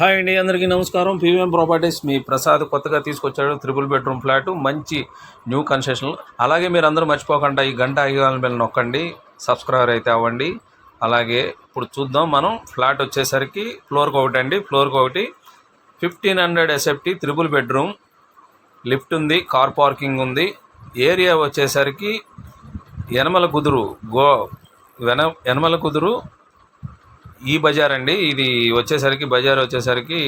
Hi అండి అందరికీ నమస్కారం. పీవీఎం ప్రాపర్టీస్ మీ ప్రసాద్ కొత్తగా తీసుకొచ్చాడు త్రిబుల్ బెడ్రూమ్ ఫ్లాట్ మంచి న్యూ కన్సెషన్ అలాగే మీరు అందరూ మర్చిపోకుండా ఈ గంట ఐగాల మీద నొక్కండి సబ్స్క్రైబర్ అయితే అవ్వండి. అలాగే ఇప్పుడు చూద్దాం మనం ఫ్లాట్ వచ్చేసరికి ఫ్లోర్కి ఒకటి అండి. ఫ్లోర్కి ఒకటి fifteen hundred SFT triple bedroom lift ఉంది కార్ పార్కింగ్ ఉంది. ఏరియా వచ్చేసరికి యనమల కుదురు గో వెన యనమల కుదురు ఈ బజార్ అండి. ఇది వచ్చేసరికి బజార్ వచ్చేసరికి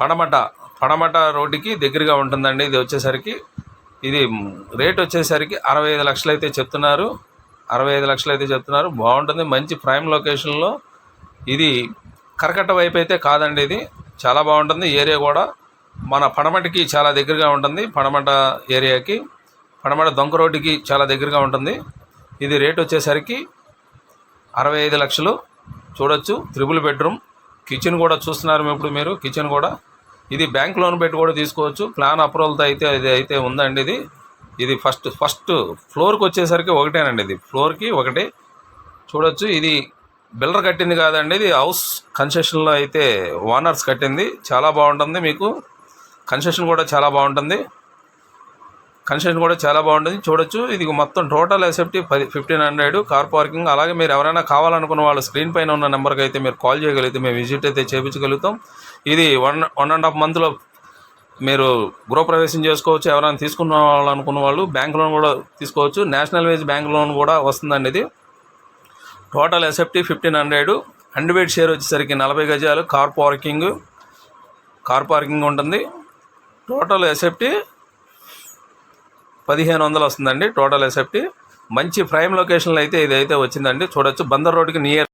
పడమట పడమట రోడ్డుకి దగ్గరగా ఉంటుందండి. ఇది వచ్చేసరికి ఇది రేట్ వచ్చేసరికి అరవై ఐదు లక్షలు అయితే చెప్తున్నారు. అరవై ఐదు లక్షలు అయితే చెప్తున్నారు. బాగుంటుంది. మంచి ప్రైమ్ లొకేషన్లో. ఇది కరకట్ట వైపు అయితే కాదండి ఇది. చాలా బాగుంటుంది. ఏరియా కూడా మన పడమటికి చాలా దగ్గరగా ఉంటుంది. పడమట ఏరియాకి పడమట దొంక రోడ్డుకి చాలా దగ్గరగా ఉంటుంది. ఇది రేట్ వచ్చేసరికి అరవై ఐదు లక్షలు చూడొచ్చు. త్రిబుల్ బెడ్రూమ్ కిచెన్ కూడా చూస్తున్నారు ఇప్పుడు మీరు. కిచెన్ కూడా. ఇది బ్యాంక్ లోన్ పెట్టి కూడా తీసుకోవచ్చు. ప్లాన్ అప్రూవల్తో అయితే ఇది అయితే ఉందండి ఇది. ఇది ఫస్ట్ ఫస్ట్ ఫ్లోర్కి వచ్చేసరికి ఒకటేనండి ఇది. ఫ్లోర్కి ఒకటి. చూడొచ్చు. ఇది బిల్డర్ కట్టింది కాదండి ఇది. హౌస్ కన్సెషన్లో అయితే ఓనర్స్ కట్టింది. చాలా బాగుంటుంది మీకు. కన్సెషన్ కూడా చాలా బాగుంటుంది. కన్స్ట్రక్షన్ కూడా చాలా బాగుంటుంది. చూడొచ్చు. ఇది మొత్తం టోటల్ ఎసెప్టీ పది ఫిఫ్టీన్ హండ్రెడ్ కార్ పార్కింగ్. అలాగే మీరు ఎవరైనా కావాలనుకున్న వాళ్ళు స్క్రీన్ పైన ఉన్న నెంబర్కి అయితే మీరు కాల్ చేయగలిగితే మేము విజిట్ అయితే చేయించగలుగుతాం ఇది వన్ వన్ అండ్ హాఫ్ మంత్లో మీరు గృహప్రవేశం చేసుకోవచ్చు. ఎవరైనా తీసుకున్న వాళ్ళు అనుకున్న వాళ్ళు బ్యాంక్ లోన్ కూడా తీసుకోవచ్చు. నేషనల్ వేజ్ బ్యాంక్ లోన్ కూడా వస్తుందండి ఇది. Total SFT fifteen hundred. Hundred share వచ్చేసరికి నలభై గజాలు. కార్ పార్కింగ్ కార్ పార్కింగ్ ఉంటుంది. టోటల్ ఎసెప్టీ పదిహేను వందలు వస్తుందండి. టోటల్ ఎసెప్టీ మంచి ప్రైమ్ లొకేషన్లో అయితే ఇదైతే వచ్చిందండి. చూడొచ్చు. బందర్ రోడ్కి నియర్